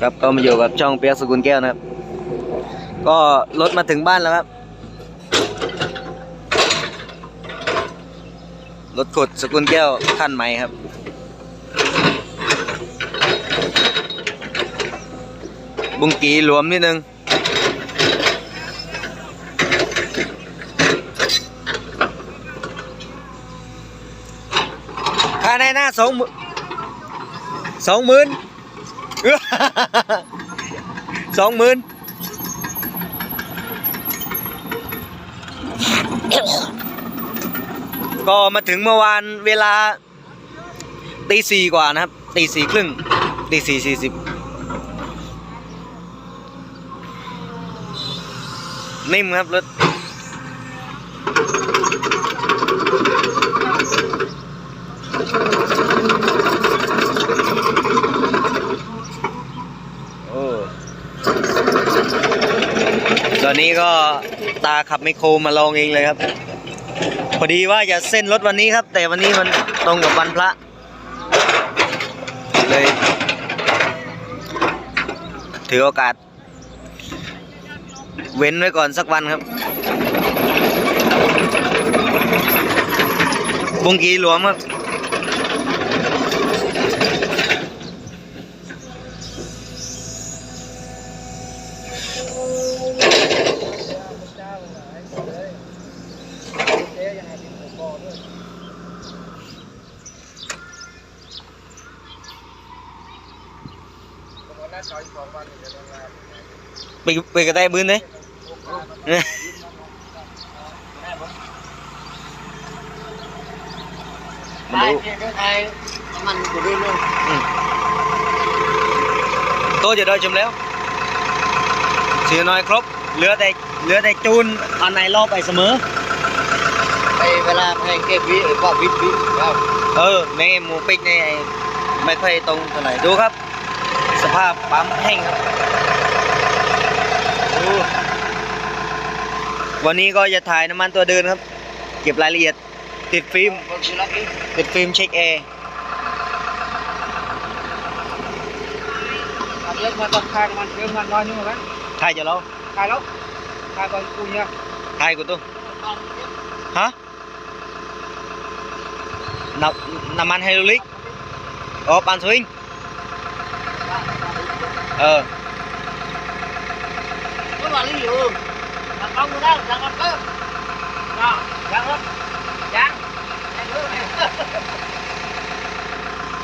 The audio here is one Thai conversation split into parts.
ครับก็มาอยู่กับช่องเปียกสกุลแก้วนะครับ ก็รถมาถึงบ้านแล้วครับ รถขุดสกุลแก้วคันใหม่ครับ บุงกีหลวมนิดนึงค่าในหน้าสองสองหมื่น สองหมื่นก็มาถึงเมื่อวานเวลาตีสี่กว่านะครับตีสี่ครึ่งตีสี่สี่สิบนิ่มครับรถ โอ้ตอนนี้ ก็ตาขับไมโครมาลองเองเลยครับ พอดีว่าจะเส้นรถวันนี้ครับ แต่วันนี้มันตรงกับวันพระ เลย ถือโอกาส เว้นไว้ก่อนสักวันครับบุงกีหลวมครับ ไปไปกระไดบืนเลยไทยเพียงไทยมันกูด้วยลูกโตจะได้ชมแล้วเสียน้อยครบ เหลือแต่เหลือแต่จูนอันไหนรอบไปเสมอไปเวลาให้เก็บวิก็วิวิครับเออในหมูปิกในไอ้ไม่ค่อยตรงเท่าไหร่ดูครับ สภาพปั๊มแห้งครับดูวันนี้ก็จะถ่ายน้ำมันตัวเดินครับ เก็บรายละเอียด ติดฟิล์มคนที่รับนี่ติดฟิล์มเช็คแอร์เยอะมาต้องคายมันเยอะมันน้อยนึงแล้วถ่ายจะเราคายแล้วคายตอนกูเนี่ยถ่ายกูตู้ฮะน้ำน้ำมันไฮดรอลิกอ๋อปานสวิง เออ ก็ว่าลี่อยู่ทางเอากูได้ทางเอาก็น่ะยังครับยังยังเยอะ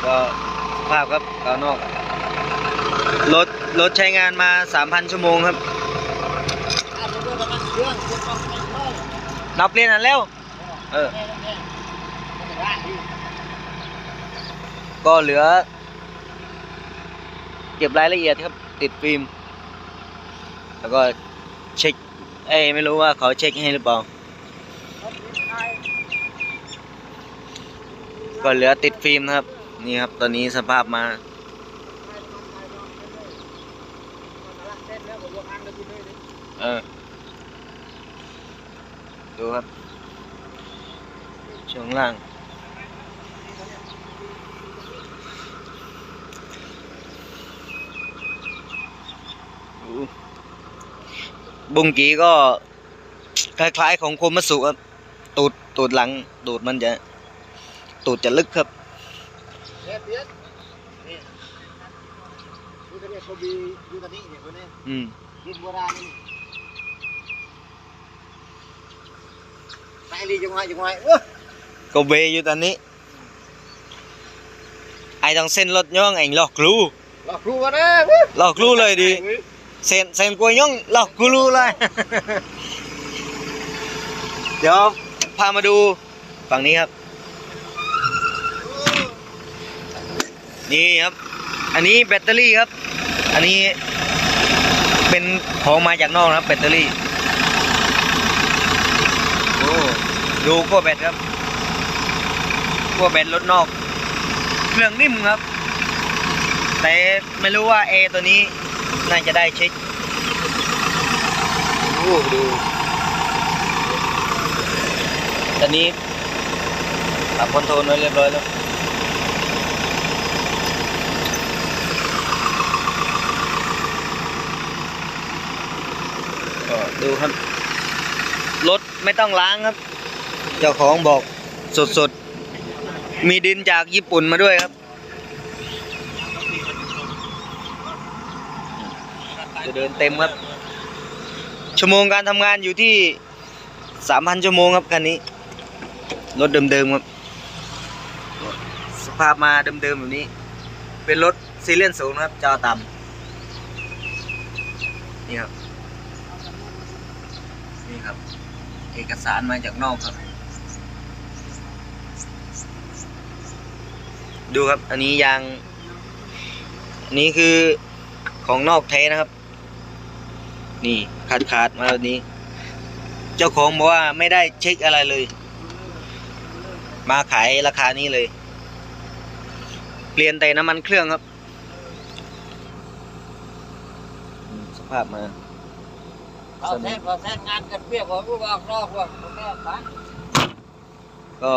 ก็ภาพครับกาวนอก รถ รถใช้งานมา 3,000 ชั่วโมงครับ นับเรียนอันแล้ว เออ ก็เหลือ ก็บรายละเอียดครับติดฟิล์ม แล้วก็เช็ค เอ้ไม่รู้ว่าเขาเช็คให้หรือเปล่า ก็เหลือติดฟิล์มนะครับ นี่ครับตอนนี้สภาพมาเออดูครับช่วงล่าง บุงกีก็คล้ายๆของโคมัสุครับตูดตูดหลังตูดมันจะตูดจะลึกครับเด็ดเด็ดนี่ดูกันเนี่ยเขาบีดูกันนี่เนี่ยคนนี้อืมดินโบราณไปลีจังหวะจังหวะเว้ยก็เวอยู่ตอนนี้ไอ้ต้องเส้นรถย่องไอ้หลอกครูหลอกครูวะนะหลอกครูเลยดิ เส้นเส้นกวยย่องหลอกครูเลย เดี๋ยวพามาดูฝั่งนี้ครับ นี่ครับ อันนี้แบตเตอรี่ครับ อันนี้เป็นของมาจากนอกนะครับแบตเตอรี่โอ้ดูขั้วแบตครับขั้วแบตรถนอก เครื่องนิ่มครับ แต่ไม่รู้ว่า A ตัวนี้ น่าจะได้เช็คดูดู ตอนนี้ปรับคอนโทรลไว้เรียบร้อยแล้วก็ดูครับ รถไม่ต้องล้างครับ เจ้าของบอกสดๆ มีดินจากญี่ปุ่นมาด้วยครับ จะเดินเต็มครับ ชั่วโมงการทำงานอยู่ที่สามพันชั่วโมงครับคันนี้ รถเดิมๆครับ สภาพมาเดิมๆแบบนี้ เป็นรถซีเรียนสูงนะครับจอต่ำนี่ครับ นี่ครับ เอกสารมาจากนอกครับ ดูครับ อันนี้ยาง อันนี้คือของนอกแท้นะครับ นี่ขาดขาดๆมาแบบนี้ เจ้าของบอกว่าไม่ได้เช็คอะไรเลย มาขายราคานี้เลย เปลี่ยนแต่น้ำมันเครื่องครับอืมสภาพมาเราเส้นเราเส้นงานกันเปียกผมรู้ว่ารอบว่าผมแม่ฟังก็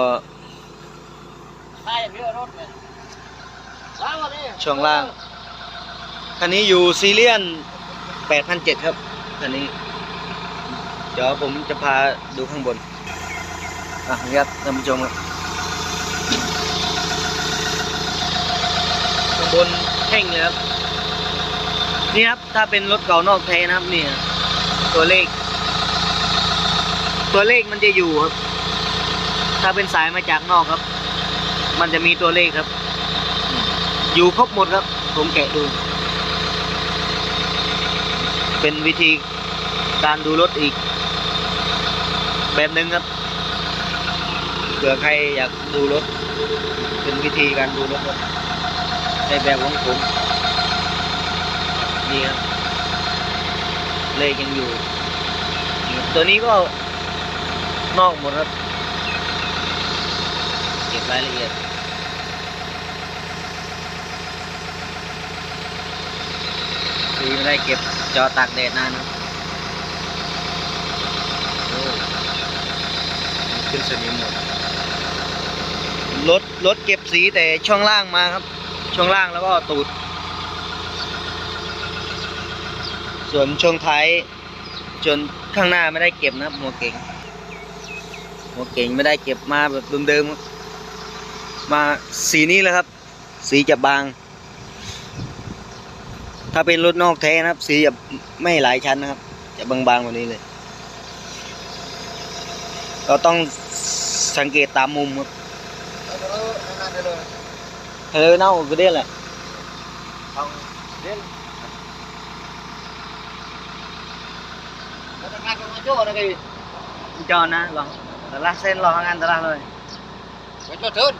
ใช่เรือรถเนี่ยล้างวันนี้ช่วงล่าง คันนี้อยู่ซีเรียน8,007ครับ คันนี้ เดี๋ยวผมจะพาดูข้างบน อะนี่ครับท่านผู้ชมครับข้างบนแห้งเลยครับ นี่ครับ ถ้าเป็นรถเก่านอกแท้นะครับนี่ตัวเลข ตัวเลขมันจะอยู่ครับ ถ้าเป็นสายมาจากนอกครับ มันจะมีตัวเลขครับ อยู่ครบหมดครับ ผมแกะดู เป็นวิธีการดูรถอีก แบบหนึ่งครับเผื่อใครอยากดูรถ เป็นวิธีการดูรถในแบบของผมนี่ครับเลขยังอยู่ ตัวนี้ก็นอกหมดครับเก็บรายละเอียดซื้อไม่ได้เก็บ จอตากแดดนานนะโอ้ขึ้นสนิมหมดรถรถเก็บสีแต่ช่วงล่างมาครับ ช่วงล่างแล้วก็ตูด ส่วนช่วงท้ายจนข้างหน้าไม่ได้เก็บนะครับหัวเก่งหัวเก่งไม่ได้เก็บมาแบบเดิมๆครับมาสีนี้แหละครับ สีจะบาง ถ้าเป็นรถนอกแท้นะครับ สีจะไม่หลายชั้นนะครับ จะบางๆกว่านี้เลย เราต้องสังเกตตามมุมครับเราจะรู้งานได้เลยเธอเน่าก็ได้แหละเอาเด่นจะงานกันมาโจ้นะกี่จอนะลองแต่ละเส้นลองงานแต่ละเลยไปโจ้เถิน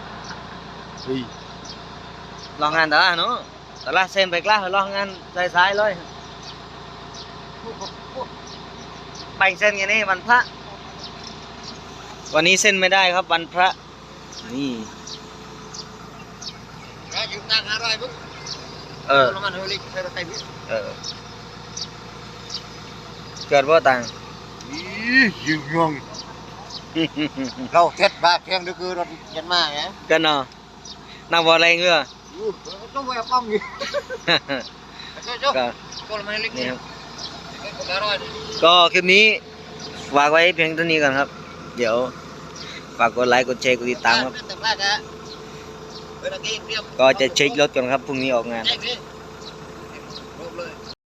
ลองงานแต่ละเนาะ แต่ละเส้นไปกล้าลองงานซ้ายๆเลยแบ่งเส้นกันนี่วันพระ วันนี้เส้นไม่ได้ครับวันพระ นี่นะยืมตังค์ห้าร้อยปุ๊บเออน้ำมันเฮลิคใช้รถไฟพี่เออเกิดว่าตังยืมยงเราเท็ดบ้าเพียงนี่คือรถยันมาไงกันเนาะนักบอลอะไรเงือ ต้องไปป้อมอยู่โจ้โจ้ก็โจ้น้ำมันเฮลิคนี่นี่ครับคนละร้อยก็คลิปนี้ฝากไว้เพียงเท่านี้ก่อนครับ เดี๋ยวฝากกดไลค์กดแชร์กดติดตามครับแต่ว่าจะเวลากี้เตรียมก็จะเช็ครถก่อนครับพรุ่งนี้ออกงานแจ้งดิ